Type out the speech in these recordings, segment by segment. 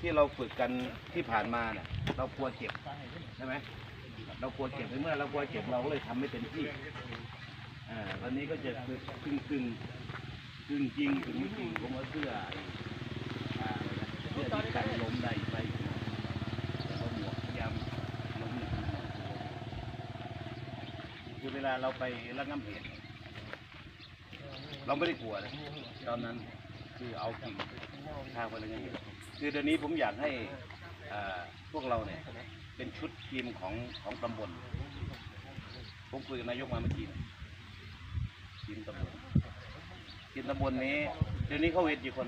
ที่เราฝึกกันที่ผ่านมาเนี่ยเรากลัวเจ็บใช่ไหมเรากลัวเจ็บในเมื่อเรากลัวเจ็บเราก็เลยทำไม่เต็มที่อ่าวันนี้ก็จะฝึกกึ่งกึ่งกึ่งจริงกึ่งไม่จริงผมเอาเสื้ออ่าอเสื้อที่กันลมได้ไปแล้วเอาหมวกพยายามลมคือเวลาเราไประงับเหตุเราไม่ได้กลัวนะตอนนั้นคือเอาจริงทางไปเลยไง คือเดี๋ยวนี้ผมอยากให้อ่าพวกเราเนี่ยเป็นชุดทีมของของตำบล ผมคุยกับนายกมาเมื่อกี้เนี่ยทีมตำบลทีมตำบลนี้ เดี๋ยวนี้เขาเวทกี่คน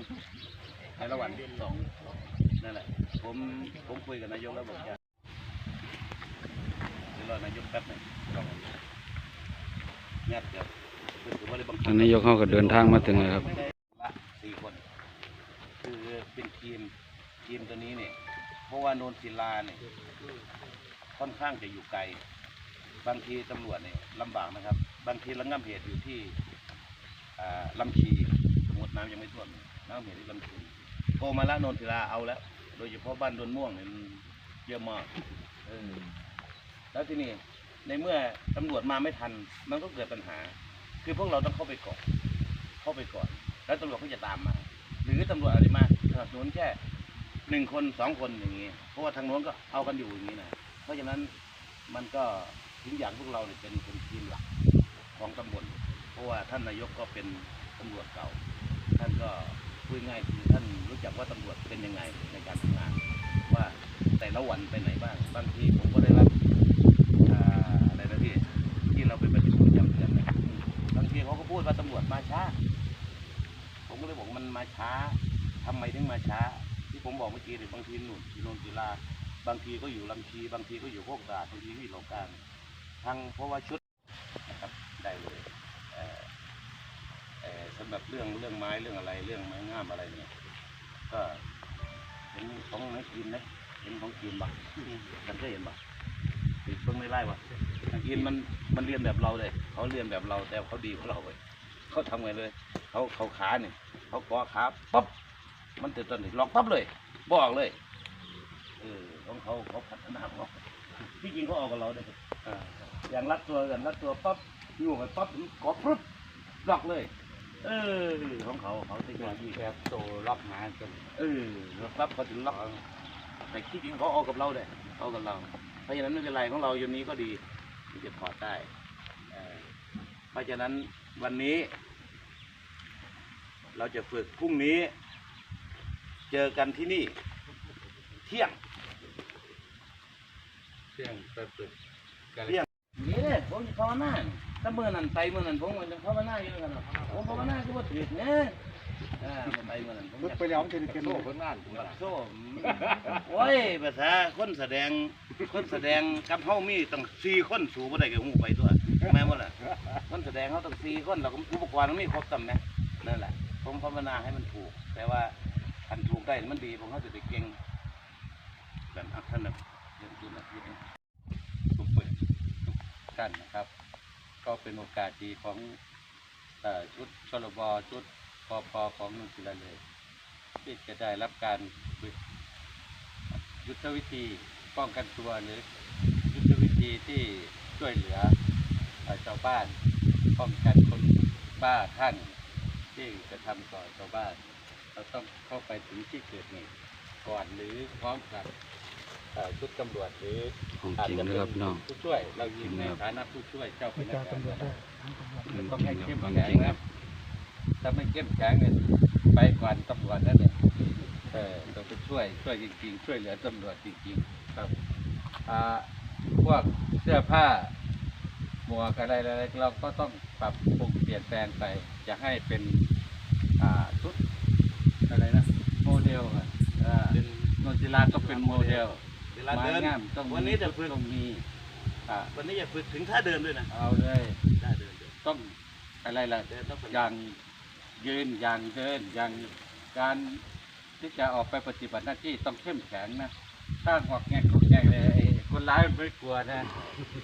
ในระหว่างสองนั่นแหละ ผมผมคุยกับนายกแล้วบอกจะเดี๋ยวรอนายกแป๊บหนึงลองงัดเดี๋ยวเพิ่นถือว่าได้บังคับ ท่านนายกเขาก็เดินทางมาถึงแล้วครับ ละสี่คน คือเป็นทีม ทีมตัวนี้เนี่ย เพราะว่าโนนศิลาเนี่ยค่อนข้างจะอยู่ไกล บางทีตำรวจเนี่ยลำบากนะครับ บางทีระงับเหตุอยู่ที่ลำชีสมมติน้ำยังไม่ท่วมระงับเหตุที่ลำชีโทรมาแล้วโนนศิลาเอาแล้ว โดยเฉพาะบ้านดนม่วงเนี่ยเยอะมากแล้วที่นี่ในเมื่อตำรวจมาไม่ทัน มันก็เกิดปัญหา คือพวกเราต้องเข้าไปก่อน เข้าไปก่อน แล้วตำรวจก็จะตามมา หรือตำรวจอาจจะมาสนับสนุนแค่ หนึ่งคนสองคนอย่างนี้ เพราะว่าทางโน้นก็เอากันอยู่อย่างนี้นะเพราะฉะนั้นมันก็ถึงอย่างพวกเราเนี่ยเป็นเป็นทีมหลักของตำบลเพราะว่าท่านนายกก็เป็นตำรวจเก่า ท่านก็พูดง่ายคือท่านรู้จักว่าตำรวจเป็นยังไงในการทำงาน ว่าแต่ละวันไปไหนบ้างบางทีผมก็ได้รับอะไรนะพี่ที่เราไปประชุมประจำเดือนนะบางทีเขาก็พูดว่าตำรวจมาช้า ผมก็เลยบอกมันมาช้าทำไมถึงมาช้า ผมบอกเมื่อกี้เนี่ยบางทีหนุนอยู่นนศิลาบางทีก็อยู่ลำชีบางทีก็อยู่โคกตาดบางทีก็อยู่หลงกลางทางเพราะว่าชุดนะครับได้เลยเอ่อเอ่อสำหรับเรื่องเรื่องไม้เรื่องอะไรเรื่องไม้งามอะไรเนี่ยก็เห็นของนักกินนะเห็นของกินบ้างกันเคยเห็นบ้างติดเพิ่งไม่ไล่บ้างกินมันมันเรียนแบบเราเลยเขาเรียนแบบเราแต่เขาดีกว่าเราเลยเขาทำไงเลยเขาเขาขาเนี่ยเขากอขาปั๊บ มันติดต้นนี่ล็อกปั๊บเลย บอกเลย เออของเขาเขาพัฒนาของเขาที่จริงเขาเอากับเราได้อ่าอย่างรัดตัวกันรัดตัวปั๊บอยู่ไปปั๊บกอปุ๊บล็อกเลย เออของเขาเขาเทคโนโลยีแบบโตล็อกหาจนเออปั๊บเขาถึงล็อกแต่ที่จริงเขาเอากับเราเลยเอากับเรา เพราะฉะนั้นไม่เป็นไรของเราอยู่นี้ก็ดีที่จะถอดได้เออเพราะฉะนั้นวันนี้ เราจะฝึกพรุ่งนี้ เจอกันที่นี่ เที่ยงเสียงไปฝึกกันเที่ยงนี่เลยผมจะภาวนานี่ถ้าเมื่อนั้นไปเมื่อนั้นผมก็จะภาวนาอยู่กันเนาะผมภาวนาคือว่าถือเนี่ยอ่าผมไปเมื่อนั้นผมอยากไปแล้วจะเป็นโซ่คนงานผมว่าโซ่โอ้ยภาษาคนแสดงคนแสดงกับเฮามีตั้งสี่คนสูบ่ได้ก็หูไปตัวแม่นบ่ล่ะคนแสดงเฮาตั้งสี่คนเราก็อุปกรณ์มันมีครบตำแหน่งนั่นแหละผมภาวนาให้มันถูก แต่ว่า คันถูกได้มันดีผมเขาจะไปเก่งแบบอักษรแบเรียนรู้แบบนี้ทุกฝึกทุกท่านนะครับ ก็เป็นโอกาสดีของชุดชลบชุดปอพของนุนศิลาเลยที่จะได้รับการฝึกยุทธวิธีป้องกันตัวหรือยุทธวิธีที่ช่วยเหลือเอ่อชาวบ้านป้องกันคนบ้าท่านที่จะทำต่อชาวบ้าน เราต้องเข้าไปถึงที่เกิดเหตุก่อนหรือพร้อมกับเอ่อชุดตำรวจหรือของจริงนะครับพี่น้อง ผู้ช่วย เราอยู่ในจริงครับฐานะผู้ช่วยเจ้าพนักงานอืมต้องจริให้งคเข้รับมของแข็งจริงคนะรับถ้าไม่เข้มแข็งเนี่ยไปก่อนตำรวจนั่นเนี่ยเออต้องไปช่วยช่วยจริง ๆ ช่วยเหลือตำรวจจริง ๆ ครับอ่าพวกเสื้อผ้า หมวกอะไรอะไรเราก็ต้องปรับปรุงเปลี่ยนแปลงไป จะให้เป็นอ่าชุด อะไรนะโมเดลอะอ่าเป็นนนทิลาต้องเป็นโมเดลเวลาเดิน ไม้งามต้องมีวันนี้จะฝึก ต้องมีอ่าวันนี้จะฝึกถึงท่าเดินด้วยนะเอาเลยท่าเดินด้วยต้องอะไรล่ะ เดินต้องเป็นอย่างยืนอย่างเดินอย่างการที่จะออกไปปฏิบัติหน้าที่ต้องเข้มแข็งนะถ้าหอกแงกหอกแงกเลยไอ้คนร้ายมันไม่กลัวนะ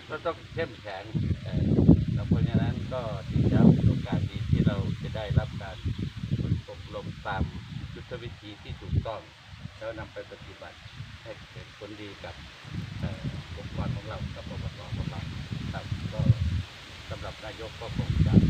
ก็ต้องเข้มแข็งเออแล้วเพราะฉะนั้นก็ที่จะเป็นโอกาสดีที่เราจะได้รับการฝึกอบรมตามยุ ทธวิธีที่ถูกต้อง แล้วนำไปปฏิบัติให้เป็นผลดีกับเอ่อองค์กรของเรากับอบตของเราครับก็สำหรับนายกก็คงจะ